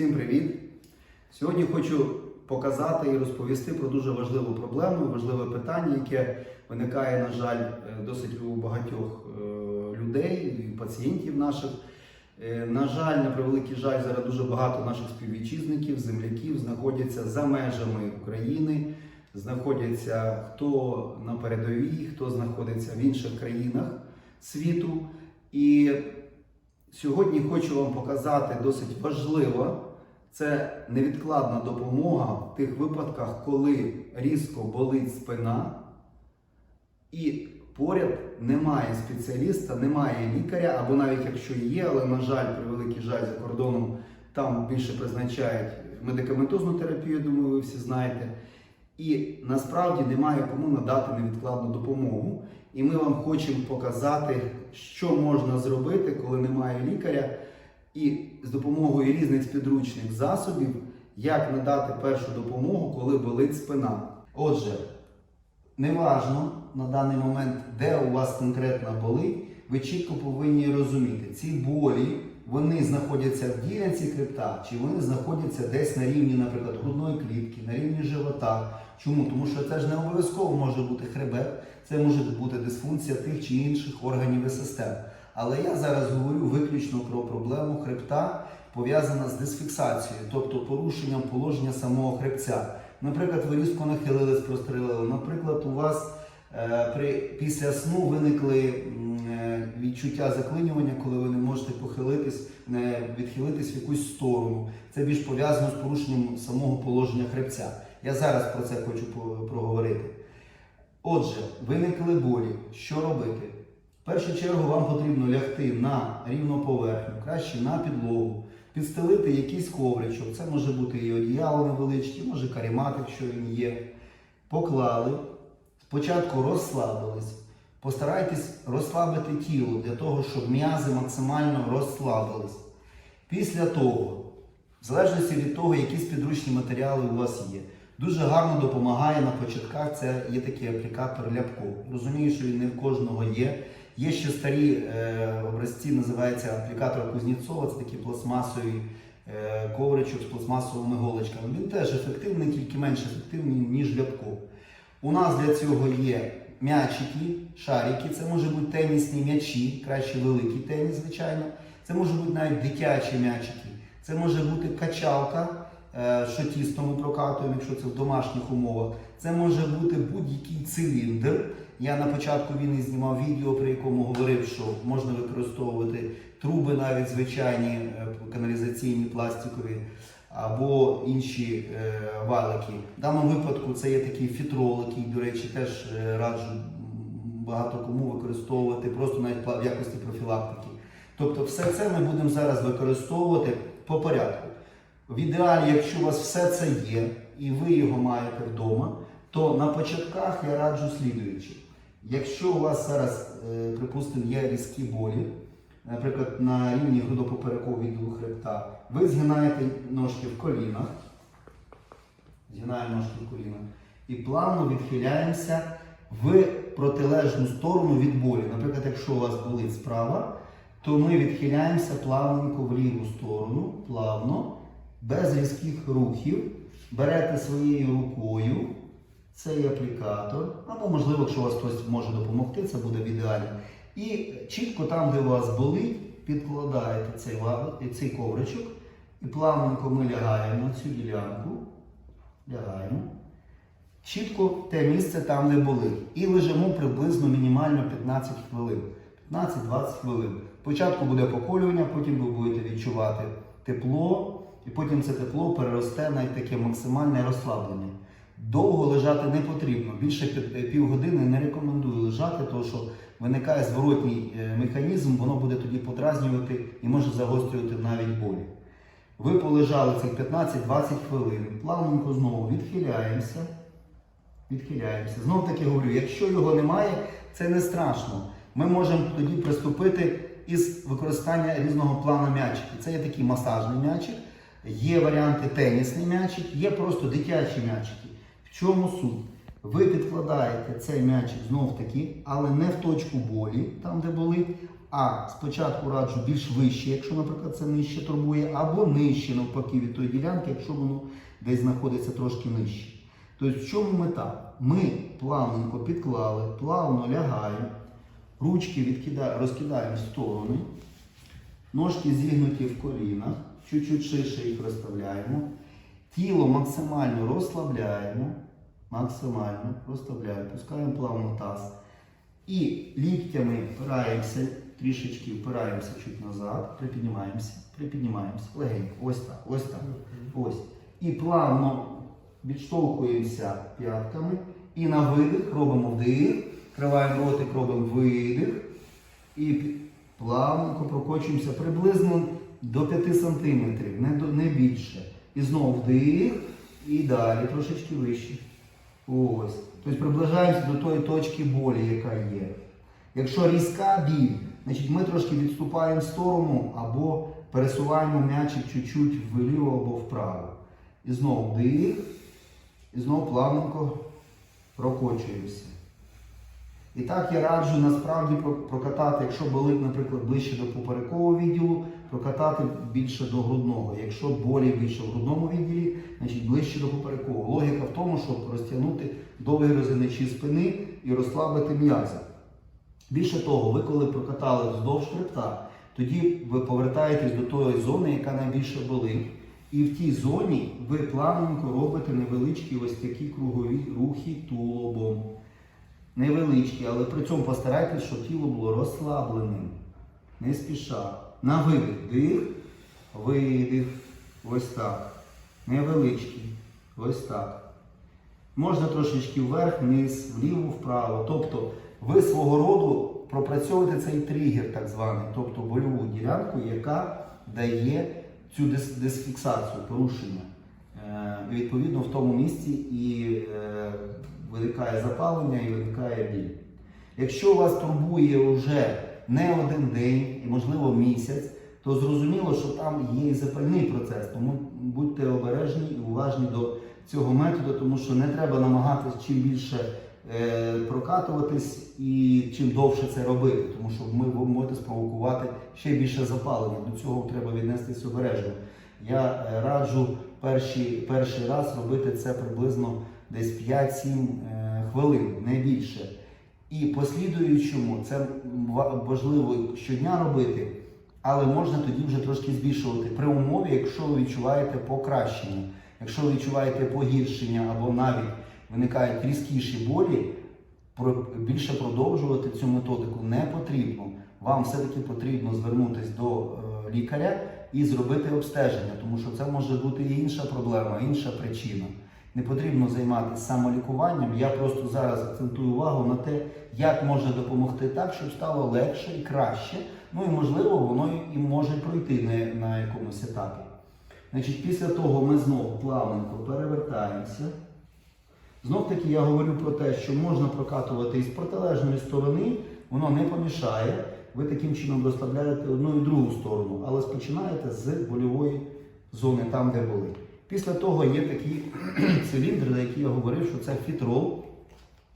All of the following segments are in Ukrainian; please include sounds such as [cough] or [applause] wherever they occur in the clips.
Всім привіт! Сьогодні хочу показати і розповісти про дуже важливу проблему, важливе питання, яке виникає, на жаль, е, досить у багатьох е, людей і пацієнтів наших. Е, На жаль, на превеликий жаль, зараз дуже багато наших співвітчизників, земляків знаходяться за межами України, знаходяться хто на передовій, хто знаходиться в інших країнах світу. І Сьогодні хочу вам показати досить важливо. Це невідкладна допомога в тих випадках, коли різко болить спина, і поряд немає спеціаліста, немає лікаря, або навіть якщо є, але, на жаль, при великий жаль за кордоном там більше призначають медикаментозну терапію, думаю, ви всі знаєте. І насправді немає кому надати невідкладну допомогу. І ми вам хочемо показати, що можна зробити, коли немає лікаря, і з допомогою різних підручних засобів, як надати першу допомогу, коли болить спина. Отже, неважно на даний момент, де у вас конкретно болить, ви чітко повинні розуміти, ці болі вони знаходяться в ділянці хребта, чи вони знаходяться десь на рівні, наприклад, грудної клітки, на рівні живота. Чому? Тому що це ж не обов'язково може бути хребет, це може бути дисфункція тих чи інших органів і систем. Але я зараз говорю виключно про проблему хребта, пов'язана з дисфіксацією, тобто порушенням положення самого хребця. Наприклад, ви різко нахилились, прострелили. Наприклад, у вас е, при, після сну виникли е, відчуття заклинювання, коли ви не можете похилитись, не відхилитись в якусь сторону. Це більш пов'язано з порушенням самого положення хребця. Я зараз про це хочу проговорити. Отже, виникли болі. Що робити? В першу чергу вам потрібно лягти на рівну поверхню, краще на підлогу, підстелити якийсь ковричок. Це може бути і одіяло невеличке, може каремат, якщо він є. Поклали, спочатку розслабились. Постарайтесь розслабити тіло для того, щоб м'язи максимально розслабились. Після того, в залежності від того, які підручні матеріали у вас є, дуже гарно допомагає на початках. Це є такий аплікатор ляпко. Розумію, що він не в кожного є. Є ще старі е, образці, називається аплікатор Кузнєцова, це такий пластмасовий е, ковричок з пластмасовими голочками. Він теж ефективний, тільки менш ефективний, ніж ляпко. У нас для цього є м'ячики, шарики, це може бути тенісні м'ячі, краще великий теніс, звичайно. Це може бути навіть дитячі м'ячики. Це може бути качалка, що тісто ми прокатуємо, якщо це в домашніх умовах. Це може бути будь-який циліндр. Я на початку війни знімав відео, при якому говорив, що можна використовувати труби, навіть звичайні е, каналізаційні, пластикові або інші е, валики. В даному випадку це є такий фітрол, який, до речі, теж е, раджу багато кому використовувати просто навіть в якості профілактики. Тобто, все це ми будемо зараз використовувати по порядку. В ідеалі, якщо у вас все це є і ви його маєте вдома, то на початках я раджу слідуючи. Якщо у вас зараз, е, припустимо, є різкі болі, наприклад, на рівні грудопоперекового відділу хребта, ви згинаєте ножки в колінах, згинаємо ножки в колінах і плавно відхиляємося в протилежну сторону від болі. Наприклад, якщо у вас болить справа, то ми відхиляємося плавненько в ліву сторону, плавно, без різких рухів. Берете своєю рукою цей аплікатор, або, можливо, якщо у вас хтось може допомогти, це буде в ідеалі. І чітко там, де у вас болить, підкладаєте цей, цей ковричок і плавненько ми лягаємо на цю ділянку. Лягаємо. Чітко те місце там, де болить. І лежимо приблизно мінімально 15 хвилин. 15-20 хвилин. Спочатку буде поколювання, потім ви будете відчувати тепло, і потім це тепло переросте на таке максимальне розслаблення. Довго лежати не потрібно. Більше пів- півгодини не рекомендую лежати, тому що виникає зворотній е, механізм, воно буде тоді подразнювати і може загострювати навіть болі. Ви полежали цих 15-20 хвилин, плавненько знову відхиляємося. Відхиляємося. Знов таки говорю, якщо його немає, це не страшно. Ми можемо тоді приступити із використання різного плану м'ячиків. Це є такий масажний м'ячик, є варіанти тенісний м'ячик, є просто дитячі м'ячики. В чому суть? Ви підкладаєте цей м'ячик знов таки, але не в точку болі, там де болить, а спочатку раджу більш вище, якщо, наприклад, це нижче турбує, або нижче навпаки від тої ділянки, якщо воно десь знаходиться трошки нижче. Тобто, в чому мета? Ми плавненько підклали, плавно лягаємо, ручки розкидаємо в сторони, ножки зігнуті в колінах, чуть-чуть ширше їх розставляємо. Тіло максимально розслабляємо, максимально розслабляємо, пускаємо плавно таз. І ліктями впираємося, трішечки впираємося чуть назад, припіднімаємося, припіднімаємося, легенько, ось так, ось так, ось. І плавно відштовхуємося п'ятками. І на видих робимо вдих, криваємо ротик, робимо видих. І плавненько прокочуємося приблизно до 5 см, не, не більше. І знову вдих, і далі трошечки вище. Ось. Тобто приближаємося до тої точки болі, яка є. Якщо різка біль, значить ми трошки відступаємо в сторону або пересуваємо м'ячик чуть-чуть вліво або вправо. І знову вдих, і знову плавненько прокочуємося. І так я раджу насправді прокатати, якщо болить, наприклад, ближче до поперекового відділу, прокатати більше до грудного. Якщо болі більше в грудному відділі, значить ближче до поперекового. Логіка в тому, щоб розтягнути довгі розгиначі спини і розслабити м'язи. Більше того, ви коли прокатали вздовж хребта, тоді ви повертаєтесь до тої зони, яка найбільше болить. І в тій зоні ви плавненько робите невеличкі ось такі кругові рухи тулубом. Невеличкі, але при цьому постарайтесь, щоб тіло було розслабленим. Не спіша. На видих. Дих, видих. Ось так. Невеличкий. Ось так. Можна трошечки вверх, вниз, вліво, вправо. Тобто ви свого роду пропрацьовуєте цей тригер, так званий, тобто больову ділянку, яка дає цю дис- дисфіксацію, порушення. Е, відповідно в тому місці і е, виникає запалення і виникає біль. Якщо вас турбує вже не один день і, можливо, місяць, то зрозуміло, що там є і запальний процес. Тому будьте обережні і уважні до цього методу, тому що не треба намагатись чим більше е, прокатуватись і чим довше це робити, тому що ми можете спровокувати ще більше запалення. До цього треба віднестись обережно. Я е, раджу перший, перший раз робити це приблизно десь 5-7 е, хвилин, не більше. І послідуючому це важливо щодня робити, але можна тоді вже трошки збільшувати при умові, якщо ви відчуваєте покращення. Якщо ви відчуваєте погіршення або навіть виникають різкіші болі, більше продовжувати цю методику не потрібно. Вам все-таки потрібно звернутися до е, лікаря і зробити обстеження, тому що це може бути інша проблема, інша причина. Не потрібно займатися самолікуванням. Я просто зараз акцентую увагу на те, як можна допомогти так, щоб стало легше і краще. Ну і можливо, воно і може пройти на, на якомусь етапі. Значить, після того ми знову плавненько перевертаємося. Знов таки я говорю про те, що можна прокатувати із протилежної сторони, воно не помішає. Ви таким чином розслабляєте одну і другу сторону, але починаєте з больової зони, там, де були. Після того є такий [clears throat] циліндр, за який я говорив, що це фітрол.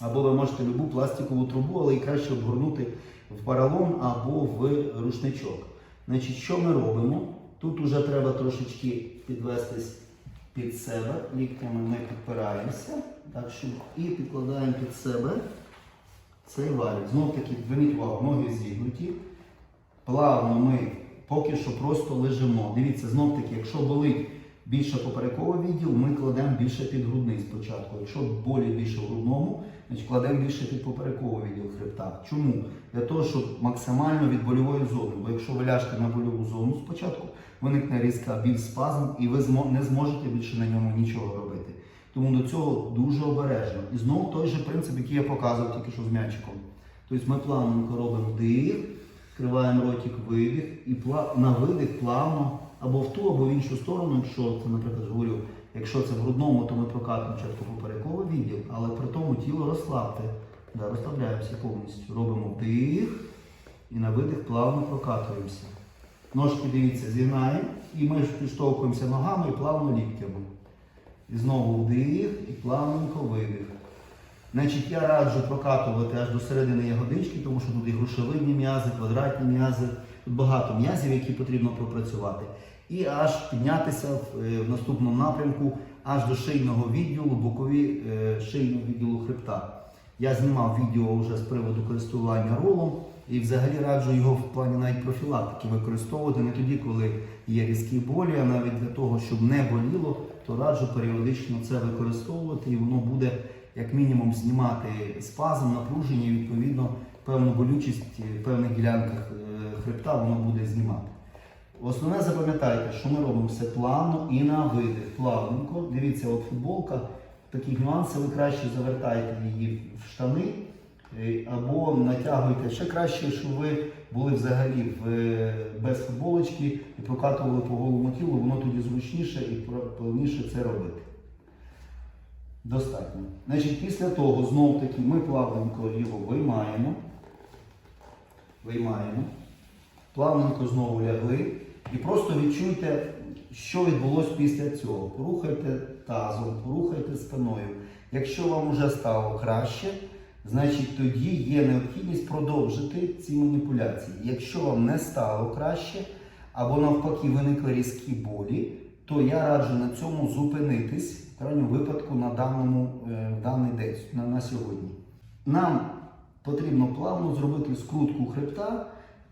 Або ви можете любу пластикову трубу, але і краще обгорнути в паралон або в рушничок. Значить, що ми робимо? Тут вже треба трошечки підвестись під себе. Ліктями ми підпираємося. Так, щоб і підкладаємо під себе цей валік. Знов таки, зверніть увагу, ноги зігнуті. Плавно ми поки що просто лежимо. Дивіться, знов таки, якщо болить більше поперековий відділ, ми кладемо більше під грудний спочатку. Якщо болі більше в грудному, значить кладемо більше під поперековий відділ хребта. Чому? Для того, щоб максимально від больової зони. Бо якщо ви ляжете на больову зону спочатку, виникне різка біль спазм, і ви не зможете більше на ньому нічого робити. Тому до цього дуже обережно. І знову той же принцип, який я показував тільки що з м'ячиком. Тобто ми плавненько робимо дих, скриваємо ротик, видих, і на видих плавно або в ту, або в іншу сторону, якщо це, наприклад, говорю, якщо це в грудному, то ми прокатимо чітко поперековий відділ, але при тому тіло розслабте. Да, розслабляємося повністю. Робимо вдих і на видих плавно прокатуємося. Ножки, дивіться, зігнаємо, і ми підштовхуємося ногами і плавно ліктями. І знову вдих і плавненько видих. Значить, я раджу прокатувати аж до середини ягодички, тому що тут і грушевидні м'язи, квадратні м'язи, тут багато м'язів, які потрібно пропрацювати. І аж піднятися в, е, наступному напрямку аж до шийного відділу, бокові е, шийного відділу хребта. Я знімав відео вже з приводу користування ролом і взагалі раджу його в плані навіть профілактики використовувати не тоді, коли є різкі болі, а навіть для того, щоб не боліло, то раджу періодично це використовувати і воно буде як мінімум знімати спазм, напруження і відповідно певну болючість в певних ділянках е, хребта воно буде знімати. Основне запам'ятайте, що ми робимо все плавно і на видих, плавненько. Дивіться, от футболка, такі нюанси, ви краще завертаєте її в штани е, або натягуєте. Ще краще, щоб ви були взагалі в, е, без футболочки і прокатували по голому тілу, воно тоді зручніше і плавніше це робити. Достатньо. Значить, після того знов таки ми плавненько його виймаємо. Виймаємо. Плавненько знову лягли. І просто відчуйте, що відбулося після цього. Порухайте тазом, порухайте спиною. Якщо вам вже стало краще, значить тоді є необхідність продовжити ці маніпуляції. Якщо вам не стало краще, або навпаки виникли різкі болі, то я раджу на цьому зупинитись в крайньому випадку на даному е, в даний день, на, на сьогодні. Нам потрібно плавно зробити скрутку хребта.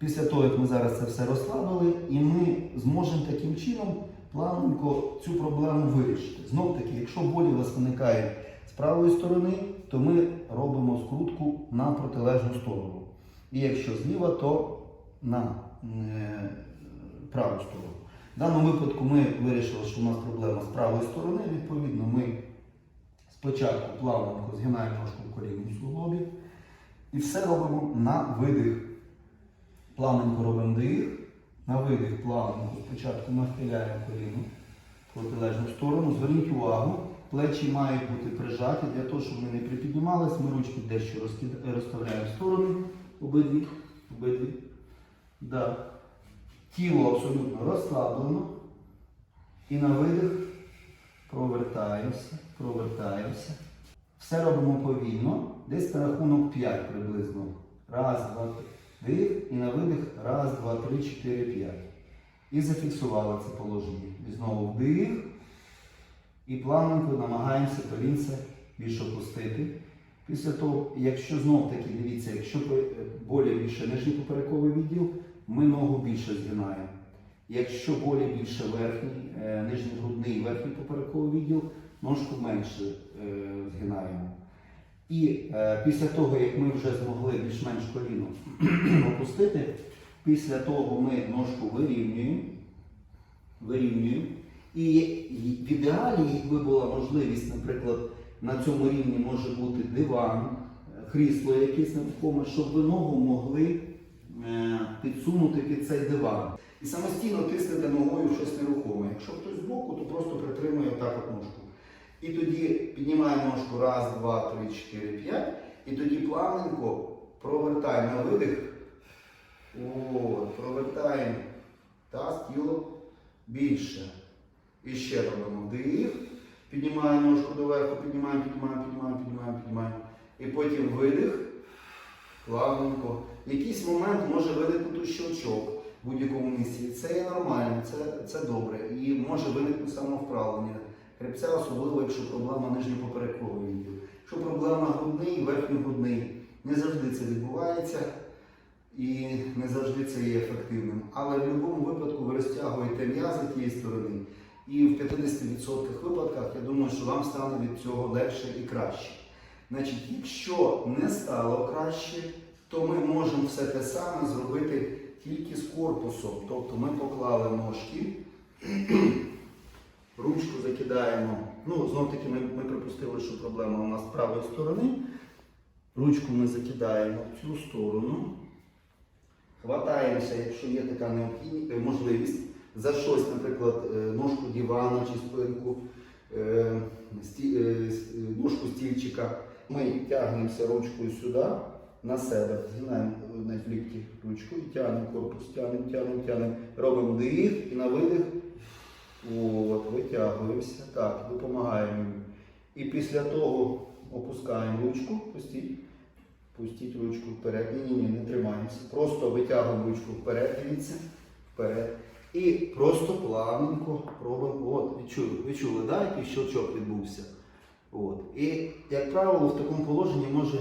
Після того, як ми зараз це все розслабили, і ми зможемо таким чином плавненько цю проблему вирішити. Знов таки, якщо болі у вас виникають з правої сторони, то ми робимо скрутку на протилежну сторону. І якщо зліва, то на е, праву сторону. В даному випадку ми вирішили, що у нас проблема з правої сторони. Відповідно, ми спочатку плавненько згинаємо ножку в колінному суглобі і все робимо на видих. Плавненько робимо дих, на видих плавненько спочатку нахиляємо коліно в протилежну сторону. Зверніть увагу, плечі мають бути прижаті для того, щоб вони не припіднімались. Ми ручки дещо розставляємо в сторони, обидві, обидві. Да. Тіло абсолютно розслаблено. І на видих провертаємося, провертаємося. Все робимо повільно, десь на рахунок 5 приблизно. Раз, два, три. Дих і на видих. Раз, два, три, чотири, п'ять. І зафіксували це положення. І знову вдих. І плавненько намагаємося колінце більше опустити. Після того, якщо знов таки, дивіться, якщо пе- болі більше нижній поперековий відділ, ми ногу більше згинаємо. Якщо болі більше верхній, е, нижній грудний верхній поперековий відділ, ножку менше е, згинаємо. І е, після того, як ми вже змогли більш-менш коліно [clears throat] опустити, після того ми ножку вирівнюємо, вирівнюємо. І в ідеалі, якби була можливість, наприклад, на цьому рівні може бути диван, крісло якесь нерухоме, щоб ви ногу могли е, підсунути під цей диван. І самостійно тиснете ногою щось нерухоме. Якщо хтось збоку, то просто притримує так от ножку. І тоді піднімаємо ножку раз, два, три, чотири, п'ять. І тоді плавненько провертаємо на видих. От, провертаємо таз, тіло більше. І ще робимо вдих. Піднімаємо ножку доверху, піднімаємо, піднімаємо, піднімаємо, піднімаємо, піднімаємо. І потім видих. Плавненько. Якийсь момент може виникнути щелчок в будь-якому місці. Це є нормально, це, це добре. І може виникнути самовправлення. Хребця, особливо, якщо проблема нижньопоперекового відділу. Якщо проблема грудний, верхньогрудний, не завжди це відбувається і не завжди це є ефективним. Але в будь-якому випадку ви розтягуєте м'язи тієї сторони. І в 50% випадках я думаю, що вам стане від цього легше і краще. Значить, якщо не стало краще, то ми можемо все те саме зробити тільки з корпусом. Тобто ми поклали ножки, ручку закидаємо. Ну, знов таки ми, ми припустили, що проблема у нас з правої сторони. Ручку ми закидаємо в цю сторону. Хватаємося, якщо є така необхідність, е, можливість, за щось, наприклад, е, ножку дивана чи спинку, е, ножку стільчика. Ми тягнемося ручкою сюди, на себе, згинаємо е, навіть ручку і тягнемо корпус, тягнемо, тягнемо, тягнемо. Робимо дих і на видих. От, витягуємося. Так, допомагаємо. І після того опускаємо ручку, пустіть. Пустіть ручку вперед. Ні, ні, ні, не тримаємося. Просто витягуємо ручку вперед, дивіться, вперед. І просто плавненько робимо. От, відчули, відчули, да, який щелчок відбувся. От. І, як правило, в такому положенні може,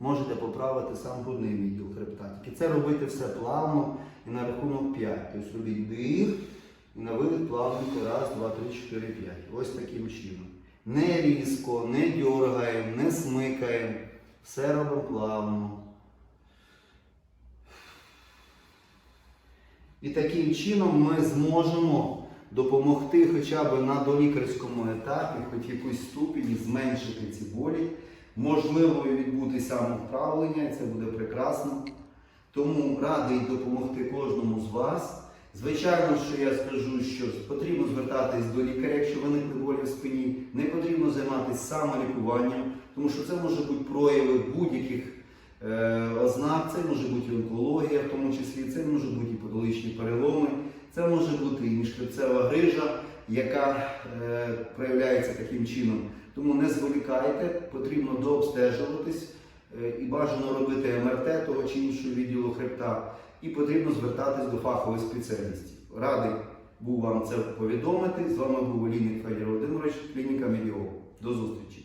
можете поправити сам грудний відділ хребта. Тільки це робити все плавно і на рахунок 5. Тобто робіть дих на виліт плавненько. Раз, два, три, чотири, п'ять. Ось таким чином. Не різко, не дергаємо, не смикаємо. Все робимо плавно. І таким чином ми зможемо допомогти хоча б на долікарському етапі, хоч якусь ступені, зменшити ці болі. Можливо, відбути самовправлення, це буде прекрасно. Тому радий допомогти кожному з вас. Звичайно, що я скажу, що потрібно звертатись до лікаря, якщо виникли болі в спині. Не потрібно займатися самолікуванням, тому що це може бути прояви будь-яких е, ознак, це може бути онкологія, в тому числі, це може бути і подоличні переломи, це може бути і міжхребцева грижа, яка е, проявляється таким чином. Тому не зволікайте, потрібно дообстежуватись е, і бажано робити МРТ того чи іншого відділу хребта, і потрібно звертатись до фахових спеціалістів. Радий був вам це повідомити. З вами був Олійник Федір Володимирович, клініка Медіол. До зустрічі!